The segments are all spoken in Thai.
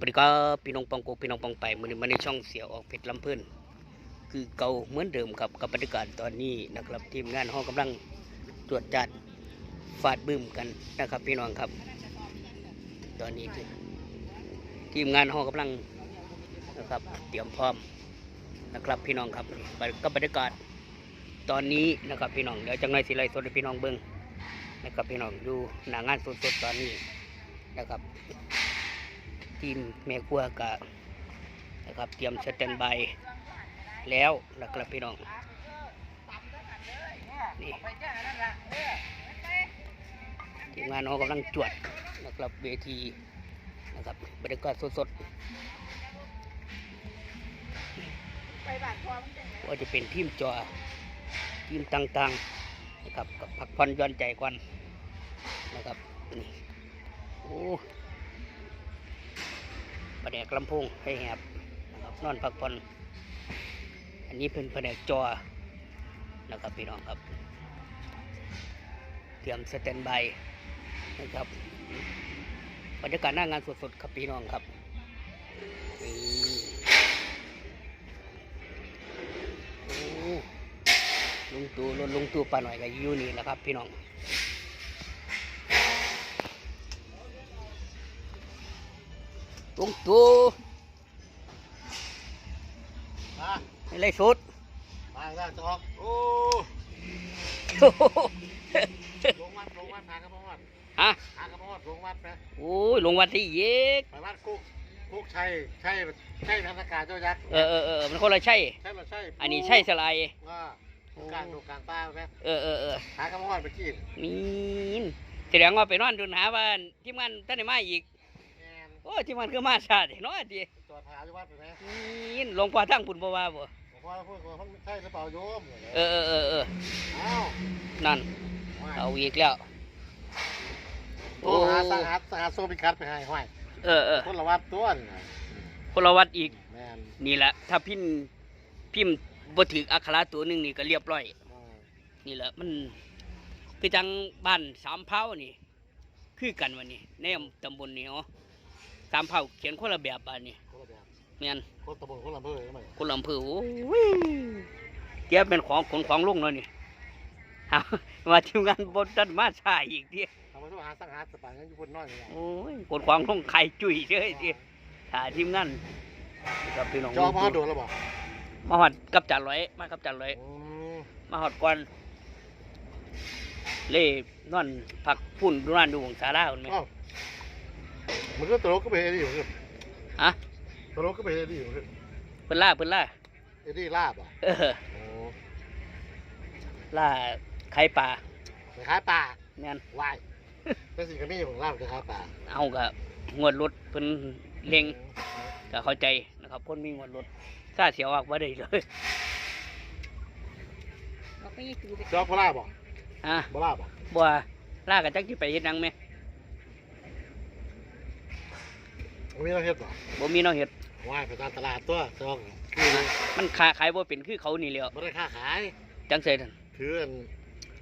วัสดีครับพี่น้องปองโกพี่น้องปองไปมือนี้มาในช่องเสียออกเพชรลำเพื่นคือเก่าเหมือนเดิมครับกับบรรยากาศตอนนี้นะครับทีมงานห้องกำลังตรวจจัดฟาดบึ้มกันนะครับ พี่น้องครับ ตอนนี้ทีมงานห้องกำลังนะครับ เตรียมพร้อมนะครับพี่น้องครับกับบรรยากาศตอนนี้นะครับพี่น้องเดี๋ยวจังไรสิไลฟ์สดพี่น้องเบิ้งนะครับพี่น้องดูหน้างานสดๆตอนนี้นะครับ ทีมแม่ครัวกะนะครับเตรียมสแตนบายแล้วนะครับพี่น้องนี่ทีมงานเรากำลังจวดนะครับเวทีนะครับบรรยากาศสดๆว่าจะเป็นทีมจอทีมต่างๆนะครับกับพักผ่อนย่อนใจก่อนนะครับนี่โอ้ แผนกลำโพงให้แหบนะครับนอนพักผ่อนอันนี้เป็นแผนกจอนะครับพี่น้องครับ เตรียมสแตนบายนะครับบรรยากาศหน้างานสดๆครับพี่น้องครับลุงตู่รถลุงตู่ปลาหน่อยกับยูนี่แหละครับพี่น้อง ลุงตู่มาให้เลยสุดมาแล้วจอกโอ้ลงวัดลงวัดพากระพวัดฮะพากระพวัดลงวัดนะโอ้ยลงวันที่เย็กไปวัดกุ๊กกุ๊กชัยใช่ใช่ธนาคารเจ้ายักษ์เออเออเออมันคนละใช่ใช่หรือใช่อันนี้ใช่สลายว่าตรงกลางตรงกลางป้าไหมเออเออเออพากระพวัดไปกินมีนแสดงว่าไปนอนดูหาว่าทีมงานท่านได้มาอีกแมน โอ้ยทีมงานคือมาชาติเนาะจีจอดพาที่วัดไปไหมมีนหลวงพ่อทั้งปุ่นบ่ว่าบ่ผมว่าพูดว่าใช่หรือเปล่าโยมเออเออเออเอออ้าวนั่นเอาอีกแล้วโอ้หาสหาสหาโซบิคัสไปให้ห้อยเออเออคนละวัดตัวนี่นะคนละวัดอีกแมนนี่แหละถ้าพิมพ์พิมพ์บ่ถึกอักขระตัวหนึงนี่ก็เรียบร้อยอืมนี่แหละมันคือจังบ้านสามเผานี่ คือกันวันนี้ในตำบลนี้อ๋อ สามเผาเขียนคนละแบบบ้านนี่คนละแบบแม่นคนตะบนคนละอำเภอไหมคนละอำเภอโอ้ยเกียเป็นของขนของลุงแล้วนี่เอามาทีมงานบนตันมาช้าอีกทีทำมาทุกหาสังหาสปายงั้นอยู่คนน้อยเลยโอ้ยขนของลุงไข่จุยเลยทีถ้าทีมงานกับพี่น้องจองมาโดนแล้วบอกมาหอดกับจันร้อยมากับจันร้อยอืมมาหอดก่อนเล่นอนผักพุ่นดูนั่นดูวงศาลาคนไหมเอ้า มันก็ตลกก็ไปเอ็ดดี้อยู่ขึ้นฮะตลกก็ไปเอ็ดดี้อยู่ขึ้นเพิ่นล่าเพิ่นล่าเอ็ดดี้ลาบอะเออโอ้ล่าไข่ปลาไปขายปลาแม่นวายเป็นสิ่งที่มีของลาบจะขายปลาเอากับงวดรถเพิ่นเล็งก็เข้าใจนะครับคนมีงวดรถซาเสียวออกบ่ได้เลยบอกไปยังคือไปจอกพลาบอกฮะบ่ลาบอกบัวล่ากันจักสิไปเฮ็ดหยังแม่ มันมีเราเฮ็ดบอกบ่มีเนาะเฮ็ดวายไปตามตลาดตัวจอกคือมันค้าขายบ่เป็นคือเขานี่แหล้วบ่ได้ค้าขายจังซี่ท่านถืออัน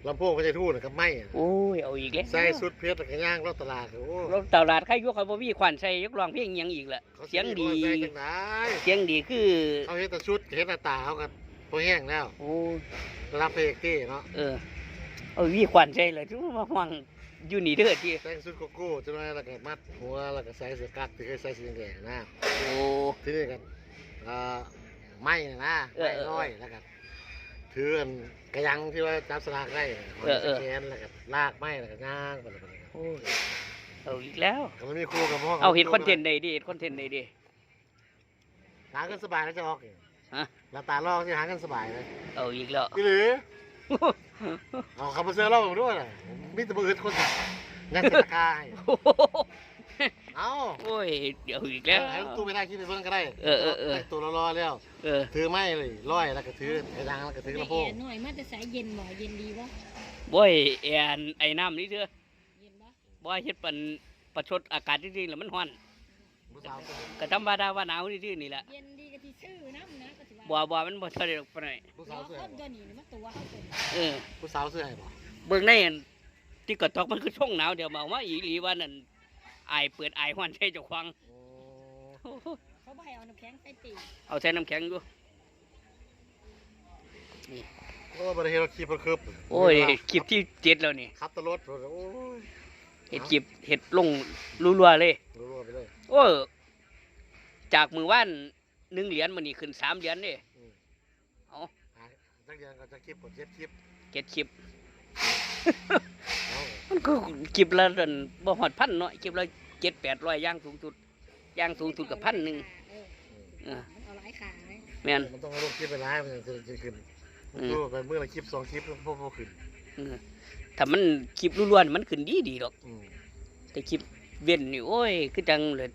ลำโพงพระเจ้าทูตน่ะกับไม้อะโอ้ยเอาอีกแล้วใส่สุดเพชรตะกย่างรถตลาดโอ้รถตลาดใครอยู่เขาบ่มีขวัญใส่ยกร้องเพลงอิหยังอีกล่ะขาเสียงดีใส่จังไดเสียงดีคือเขาเฮ็ดแต่ชุดเฮ็ดแต่ตาเขากันพอแห้งแล้วโอ้ยรับเพลงที่เนาะเออเอาวีขวัญใส่เลยทุกมาฟัง อยู่นี่เด้อที่แต่งชุดโกโก้จังไดแล้วก็มัดหัวแล้วก็ใส่เสื้อกั๊กที่เคยใส่สีแดงๆนะโอ้ที่นี่กันเอ่อไม้น่ะนะเออไม้เออน้อยแล้วกันถืออันกระยังที่ว่าจับสลากได้น่ะเออเออแขนแล้วก็ลากไม้แล้วก็ย่างไปเลยไปเลยโอ้ยเอาอีกแล้วก็ไม่มีครูกับพ่อเอาเห็นคอนเทนต์ใดดิเห็นคอนเทนต์ใดดิหาเงินสบายแล้วจะออกนี่ฮะหน้าตาลอกที่หาเงินสบายเลยเอาอีกแล้วพี่หรือเอาคำมาเซอร์เล่าผมด้วยน่ะมี แต่มือคนสั่งงานสกายเอาโอ้ย เดี๋ยวอีกแล้ว ให้ลูกตู้ไปได้คิดไปเบิ่งก็ได้เออเออเออ แต่งตัวรอๆแล้ว เออถือไม้เลยร้อยแล้วก็ถือกระยังแล้วก็ถือกระโปรงแอร์หน่อยมาแต่สายเย็นบ่เย็นดีวะบ่อยแอนไอ้น้ำนี่เถอะเย็นปะบ่อยเฮ็ดปันประชดอากาศจริงๆแล้วมันร้อนผู้สาวสวยก็ธรรมดาว่าหนาวนี่ๆนี่แหละเย็นดีก็ที่ชื่อน้ำนะก็ถือบ่ว่าบ่มันบ่เท่าใดดอกปานใดผู้ล้สาอวสวยคนตัวนี้นี่มันตัวเขาเป็นเออผู้สาวสวยบ่เบิ่งในอัน ที่กระตอกมันคือช่องหนาวเดี๋ยวมาว่าอีหลีว่านั่นอายเปิดอายฮ้อนใส่เจ้าของโอ้เขาบ่ให้เอาน้ำแข็งใส่ตีเอาใส่น้ำแข็งอยู่โอ้บริเฮเราขี่รถคืบโอ้ยคลิปที่เจ็ดแล้วนี่ขับตลอดโอ้ยเห็ดคลิปเห็ดลงรัวๆเลย รัวๆไปเลย โอ้จากมือว่านหนึ่งเหรียญมันนี่ขึ้นสามเหรียญนี่เอา หาจักเดียนก็จะคลิปกดเจ็ดคลิปเจ็ดคลิปเอา มันก็คลิปละดันบ่หอดพันเนาะคลิปละเจ็ดแปดร้อยย่างสูงสุดย่างสูงสุดกับพันหนึ่งเออเออมันเอาหลายขาเลยแม่นมันต้องเอาลงคลิปไปร้ายมันถึงจะขึ้นมันอืมดูไปเมื่อละคลิปสองคลิปพวกพวกขึ้นเออถ้ามันคลิปล้วนๆมันขึ้นดีดีดอกอืมแต่คลิปเว้นนี่โอ้ยคือจังเลย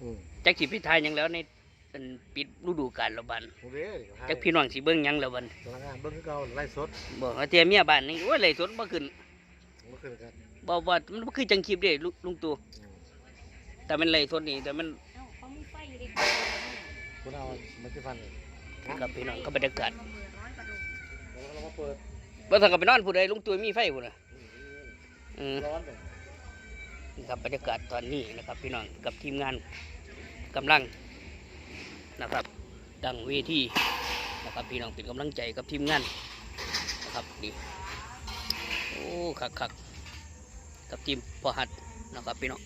อืมจักสิพิทายหยังแล้วในอันปิดฤดูกาลละบันโอเคเดี๋ยวให้จักพี่น้องสิเบิ่งหยังละบันพนักงานเบิ้งคือเก่าไล่สดบอกว่าเตียเมียบ้านนี่โอ้ยเลยสนบ่ขึ้น เมื่อคืนกันบ่ว่ามันบ่คือจังคลิปเด้ลุลุงตู่อืมแต่มันเลยสดนี่แต่มันเอ้าเขามีไฟอยู่ดิคุณเอามาที่ฟันเลยกับพี่น้องกับบรรยากาศร้อยกว่าดวงแล้วเรามาเปิดบ่ทันก็ไปนอนผู้ใดลุงตู่มีไฟพุ่นน่ะอืมร้อนเลยนี่ครับบรรยากาศตอนนี้นะครับ พี่น้องกับทีมงานกำลังนะครับดังเวทีนะครับพี่น้องเป็นกำลังใจกับทีมงานนะครับนี่โอ้คักคักๆ กับทีมพอหัดนะครับพี่น้อง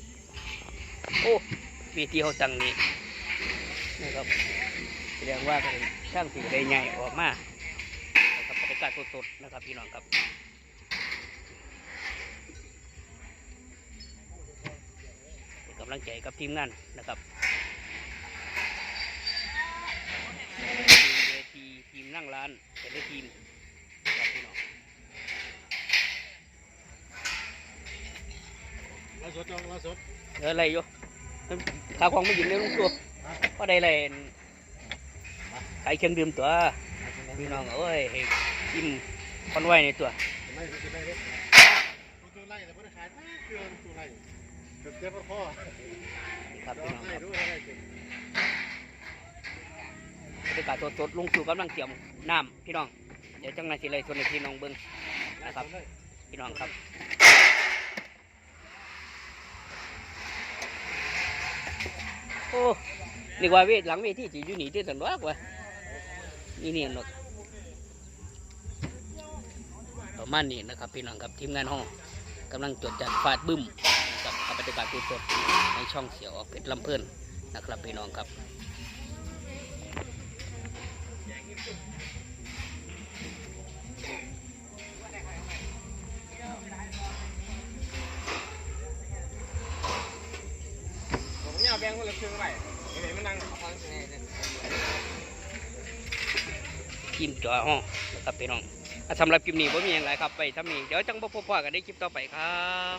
โอ้เวทีเขาตั้งนี่นะครับแสดงว่าเป็นช่างสีได้ใหญ่ออกมานะครับบรรยากาศสดๆนะครับพี่น้องครับกำลังใจกับทีมงานนะครับทีมเวทีทีมนั่งร้านแต่ละทีมครับพี่น้อง ไล่ สดจองไล่สดเอออะไรอยู่ข้าวของไม่ยินเลยลุงตัวก็ได้เลยขายเครื่องดื่มตัวพี่น้องเอ้ยให้กินคอนไว้ในตัวไล่สดจะได้เล็กตัวไล่แต่ไม่ได้ขายเครื่องตัวไล่เจ็บพ่อครับลอพี่งน้องไล่ครับดูไล่ดูบรรยากาศสดๆลุงตู่กำลังเตรียมน้ำพี่น้อง เดี๋ยวจังไรสิเลยส่วนในพี่น้องเบิ้งนะครับ พี่น้องครับ อ้นี่ว่าเวทหลังเวทีจีอยู่นี่ที่สันวากวะนี่นี่นกประมาณนี้นะครับพี่น้องครับทีมงานห้องกำลังจดจัดฟาดบึ้มกับกับบรรยากาศสดในช่องเสียวออกเพชรลำเพิ่นนะครับพี่น้องครับ บ่งคนละครึ่งไปเดี๋ยวมันนั่งฟังเสียงเนี่ยทีมจอห้องครับพี่น้องอะสำหรับคลิปนี้ผมมีอย่างไรครับ ไปทำนี้เดี๋ยวจังบ่พบพ่อกันได้คลิปต่อไปครับ